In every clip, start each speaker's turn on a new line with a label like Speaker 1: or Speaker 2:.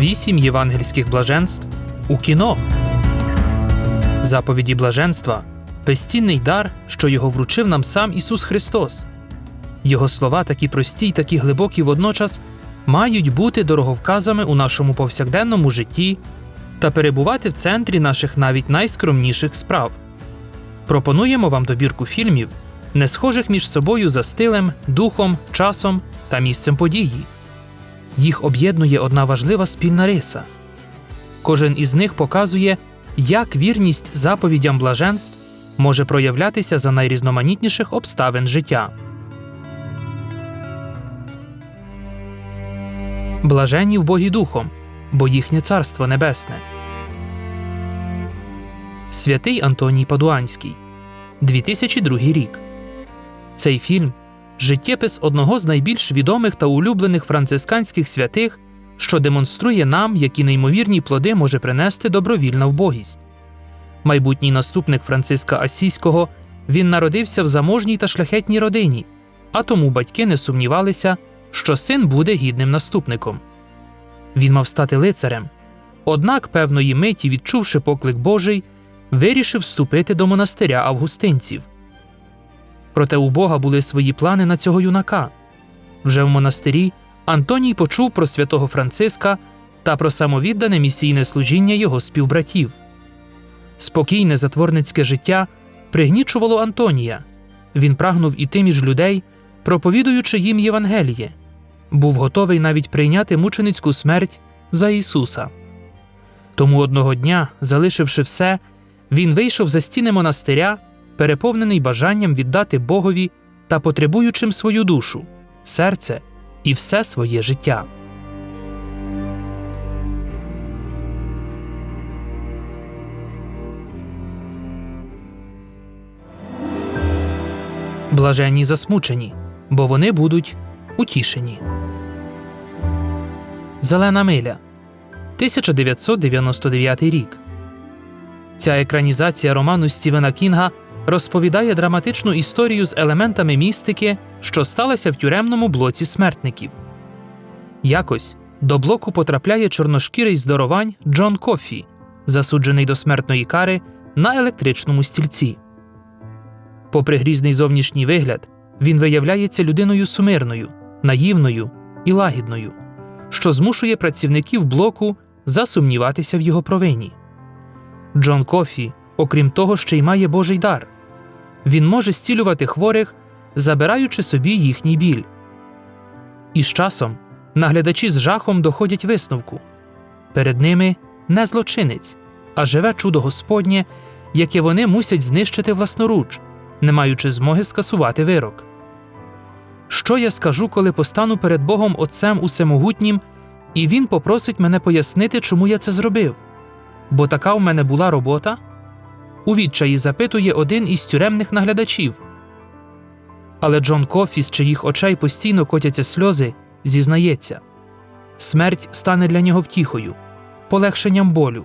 Speaker 1: Вісім євангельських блаженств у кіно. Заповіді блаженства безцінний дар, що його вручив нам сам Ісус Христос. Його слова, такі прості й такі глибокі водночас, мають бути дороговказами у нашому повсякденному житті та перебувати в центрі наших навіть найскромніших справ. Пропонуємо вам добірку фільмів, не схожих між собою за стилем, духом, часом та місцем події. Їх об'єднує одна важлива спільна риса. Кожен із них показує, як вірність заповідям блаженств може проявлятися за найрізноманітніших обставин життя. Блаженні в Богі Духом, бо їхнє царство небесне. Святий Антоній Падуанський 2002 рік. Цей фільм життєпис одного з найбільш відомих та улюблених францисканських святих, що демонструє нам, які неймовірні плоди може принести добровільна вбогість. Майбутній наступник Франциска Асійського він народився в заможній та шляхетній родині, а тому батьки не сумнівалися, що син буде гідним наступником. Він мав стати лицарем. Однак, певної миті, відчувши поклик Божий, вирішив вступити до монастиря августинців. Проте у Бога були свої плани на цього юнака. Вже в монастирі Антоній почув про святого Франциска та про самовіддане місійне служіння його співбратів. Спокійне затворницьке життя пригнічувало Антонія. Він прагнув іти між людей, проповідуючи їм Євангеліє, був готовий навіть прийняти мученицьку смерть за Ісуса. Тому одного дня, залишивши все, він вийшов за стіни монастиря, переповнений бажанням віддати Богові та потребуючим свою душу, серце і все своє життя. Блаженні засмучені, бо вони будуть утішені. Зелена миля 1999 рік. Ця екранізація роману Стівена Кінга розповідає драматичну історію з елементами містики, що сталася в тюремному блоці смертників. Якось до блоку потрапляє чорношкірий здоровань Джон Кофі, засуджений до смертної кари на електричному стільці. Попри грізний зовнішній вигляд, він виявляється людиною сумирною, наївною і лагідною, що змушує працівників блоку засумніватися в його провині. Джон Кофі, окрім того, ще й має Божий дар. Він може зцілювати хворих, забираючи собі їхній біль. І з часом наглядачі з жахом доходять висновку перед ними не злочинець, а живе чудо Господнє, яке вони мусять знищити власноруч, не маючи змоги скасувати вирок. Що я скажу, коли постану перед Богом Отцем Усемогутнім, і Він попросить мене пояснити, чому я це зробив? Бо така в мене була робота? У відчаї запитує один із тюремних наглядачів. Але Джон Кофі, з чиїх очей постійно котяться сльози, зізнається смерть стане для нього втіхою, полегшенням болю,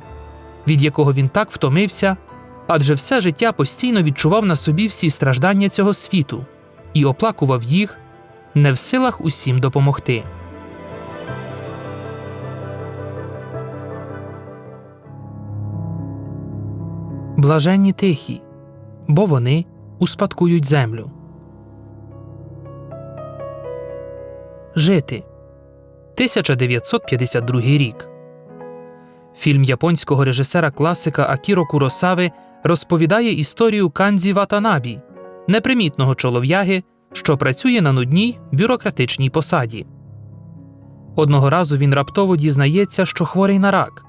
Speaker 1: від якого він так втомився, адже все життя постійно відчував на собі всі страждання цього світу і оплакував їх, не в силах усім допомогти. Блаженні тихі, бо вони успадкують землю. Жити 1952 рік. Фільм японського режисера класика Акіро Куросави розповідає історію Канзі Ватанабі, непримітного чолов'яги, що працює на нудній бюрократичній посаді. Одного разу він раптово дізнається, що хворий на рак,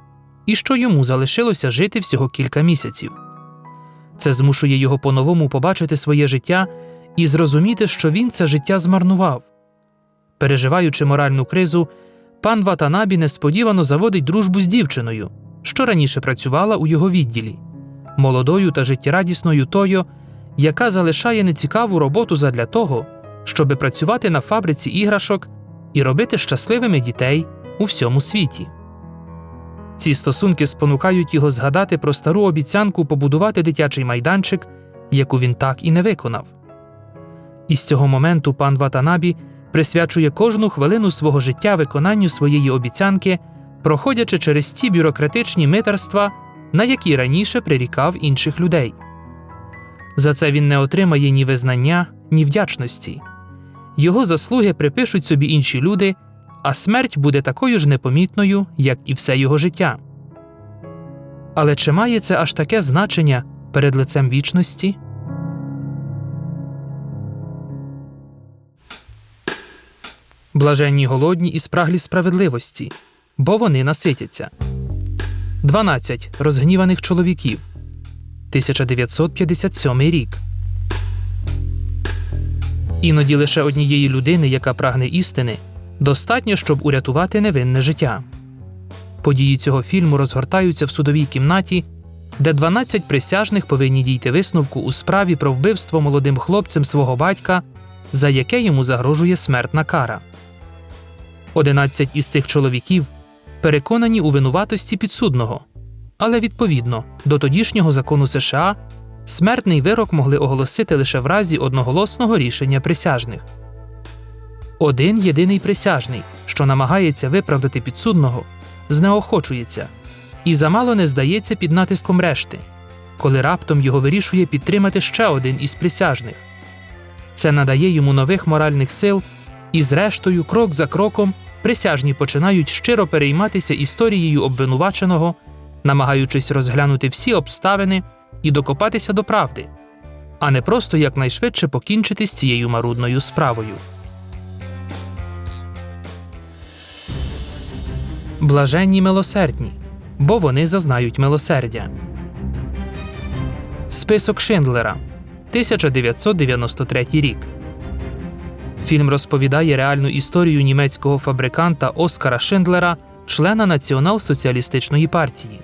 Speaker 1: і що йому залишилося жити всього кілька місяців. Це змушує його по-новому побачити своє життя і зрозуміти, що він це життя змарнував. Переживаючи моральну кризу, пан Ватанабі несподівано заводить дружбу з дівчиною, що раніше працювала у його відділі, молодою та життєрадісною тою, яка залишає нецікаву роботу задля того, щоби працювати на фабриці іграшок і робити щасливими дітей у всьому світі. Ці стосунки спонукають його згадати про стару обіцянку побудувати дитячий майданчик, яку він так і не виконав. І з цього моменту пан Ватанабі присвячує кожну хвилину свого життя виконанню своєї обіцянки проходячи через ті бюрократичні митерства, на які раніше прирікав інших людей. За це він не отримає ні визнання, ні вдячності. Його заслуги припишуть собі інші люди, а смерть буде такою ж непомітною, як і все його життя. Але чи має це аж таке значення перед лицем вічності? Блаженні голодні і спраглі справедливості, бо вони наситяться. 12 розгніваних чоловіків. 1957 рік. Іноді лише однієї людини, яка прагне істини, достатньо, щоб урятувати невинне життя. Події цього фільму розгортаються в судовій кімнаті, де 12 присяжних повинні дійти висновку у справі про вбивство молодим хлопцем свого батька, за яке йому загрожує смертна кара. 11 із цих чоловіків переконані у винуватості підсудного, але відповідно до тодішнього закону США смертний вирок могли оголосити лише в разі одноголосного рішення присяжних. Один єдиний присяжний, що намагається виправдати підсудного, знеохочується і замало не здається під натиском решти, коли раптом його вирішує підтримати ще один із присяжних. Це надає йому нових моральних сил, і, зрештою, крок за кроком, присяжні починають щиро перейматися історією обвинуваченого, намагаючись розглянути всі обставини і докопатися до правди, а не просто якнайшвидше покінчити з цією марудною справою. Блаженні милосердні, бо вони зазнають милосердя. Список Шиндлера 1993 рік. Фільм розповідає реальну історію німецького фабриканта Оскара Шиндлера, члена Націонал-соціалістичної партії.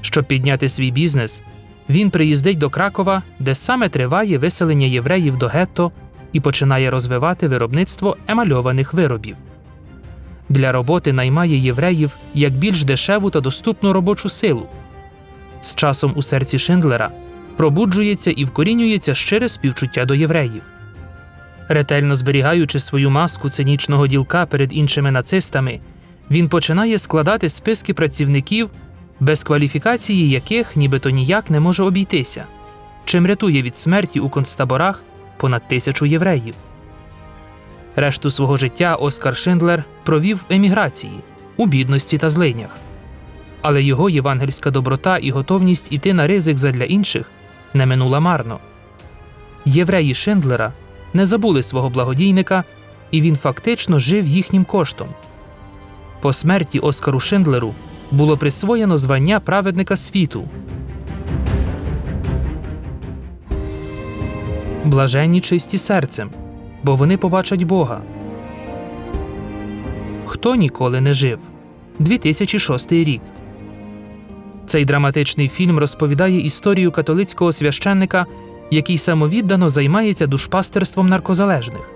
Speaker 1: Щоб підняти свій бізнес, він приїздить до Кракова, де саме триває виселення євреїв до гетто і починає розвивати виробництво емальованих виробів. Для роботи наймає євреїв як більш дешеву та доступну робочу силу. З часом у серці Шиндлера пробуджується і вкорінюється щире співчуття до євреїв. Ретельно зберігаючи свою маску цинічного ділка перед іншими нацистами, він починає складати списки працівників, без кваліфікації яких нібито ніяк не може обійтися, чим рятує від смерті у концтаборах понад тисячу євреїв. Решту свого життя Оскар Шиндлер провів в еміграції, у бідності та злинях. Але його євангельська доброта і готовність іти на ризик задля інших не минула марно. Євреї Шиндлера не забули свого благодійника, і він фактично жив їхнім коштом. По смерті Оскару Шиндлеру було присвоєно звання праведника світу. Блаженні чисті серцем, бо вони побачать Бога. Хто ніколи не жив 2006 рік. Цей драматичний фільм розповідає історію католицького священника, який самовіддано займається душпастерством наркозалежних.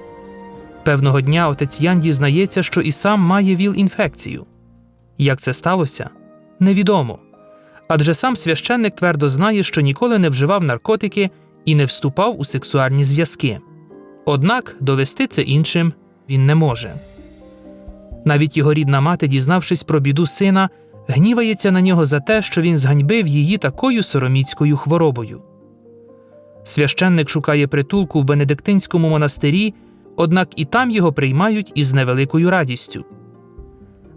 Speaker 1: Певного дня отець Ян дізнається, що і сам має ВІЛ-інфекцію. Як це сталося? Невідомо. Адже сам священник твердо знає, що ніколи не вживав наркотики і не вступав у сексуальні зв'язки. Однак довести це іншим він не може. Навіть його рідна мати, дізнавшись про біду сина, гнівається на нього за те, що він зганьбив її такою сороміцькою хворобою. Священник шукає притулку в Бенедиктинському монастирі, однак і там його приймають із невеликою радістю.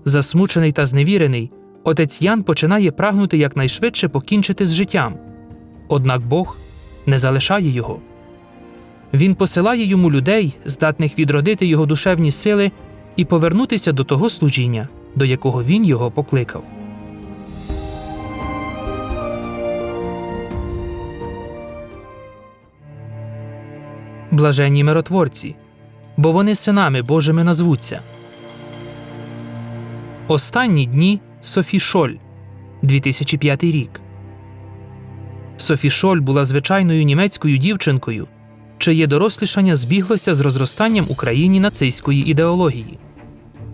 Speaker 1: Засмучений та зневірений, отець Ян починає прагнути якнайшвидше покінчити з життям. Однак Бог не залишає його. Він посилає йому людей, здатних відродити його душевні сили і повернутися до того служіння, до якого він його покликав. Блаженні миротворці, бо вони синами Божими назвуться. Останні дні Софі Шоль 2005 рік. Софі Шоль була звичайною німецькою дівчинкою, чиє дорослішання збіглося з розростанням Україні нацистської ідеології.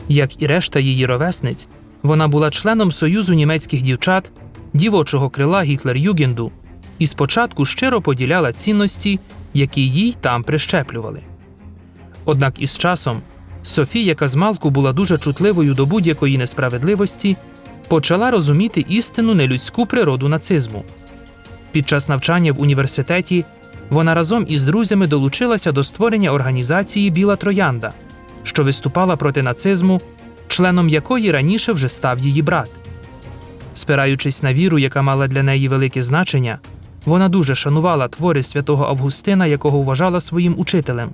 Speaker 1: Як і решта її ровесниць, вона була членом Союзу німецьких дівчат, дівочого крила Гітлер-Югенду і спочатку щиро поділяла цінності, які їй там прищеплювали. Однак із часом Софі, яка змалку була дуже чутливою до будь-якої несправедливості, почала розуміти істинну нелюдську природу нацизму. Під час навчання в університеті вона разом із друзями долучилася до створення організації Біла Троянда, що виступала проти нацизму, членом якої раніше вже став її брат. Спираючись на віру, яка мала для неї велике значення, вона дуже шанувала твори святого Августина, якого вважала своїм учителем.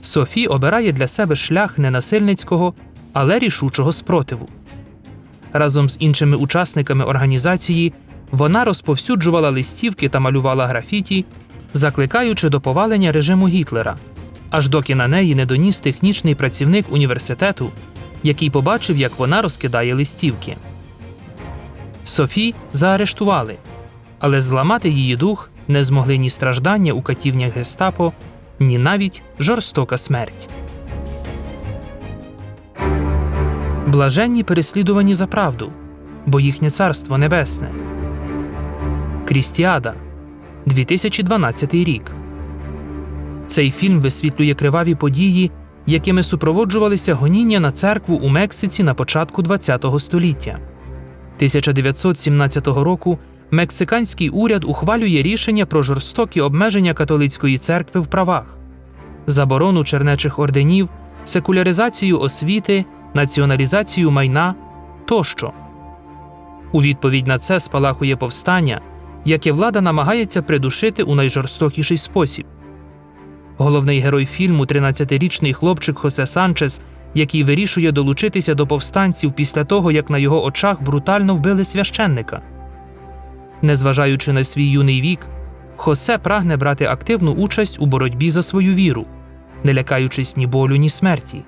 Speaker 1: Софі обирає для себе шлях не насильницького, але рішучого спротиву. Разом з іншими учасниками організації вона розповсюджувала листівки та малювала графіті, закликаючи до повалення режиму Гітлера, аж доки на неї не доніс технічний працівник університету, який побачив, як вона розкидає листівки. Софі заарештували, але зламати її дух не змогли ні страждання у катівнях гестапо, ні навіть жорстока смерть. Блаженні переслідувані за правду, бо їхнє царство небесне. Крістіада 2012 рік. Цей фільм висвітлює криваві події, якими супроводжувалися гоніння на церкву у Мексиці на початку ХХ століття. 1917 року мексиканський уряд ухвалює рішення про жорстокі обмеження католицької церкви в правах, заборону чернечих орденів, секуляризацію освіти, націоналізацію майна тощо. У відповідь на це спалахує повстання, яке влада намагається придушити у найжорстокіший спосіб. Головний герой фільму 13-річний хлопчик Хосе Санчес, який вирішує долучитися до повстанців після того, як на його очах брутально вбили священника. Незважаючи на свій юний вік, Хосе прагне брати активну участь у боротьбі за свою віру, не лякаючись ні болю, ні смерті.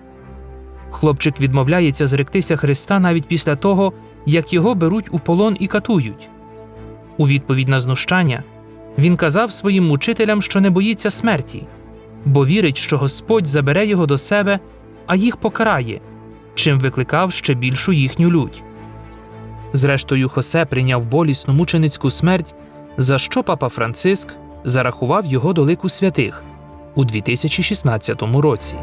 Speaker 1: Хлопчик відмовляється зректися Христа навіть після того, як його беруть у полон і катують. У відповідь на знущання він казав своїм мучителям, що не боїться смерті, бо вірить, що Господь забере його до себе, а їх покарає, чим викликав ще більшу їхню лють. Зрештою, Хосе прийняв болісну мученицьку смерть, за що папа Франциск зарахував його до лику святих у 2016 році.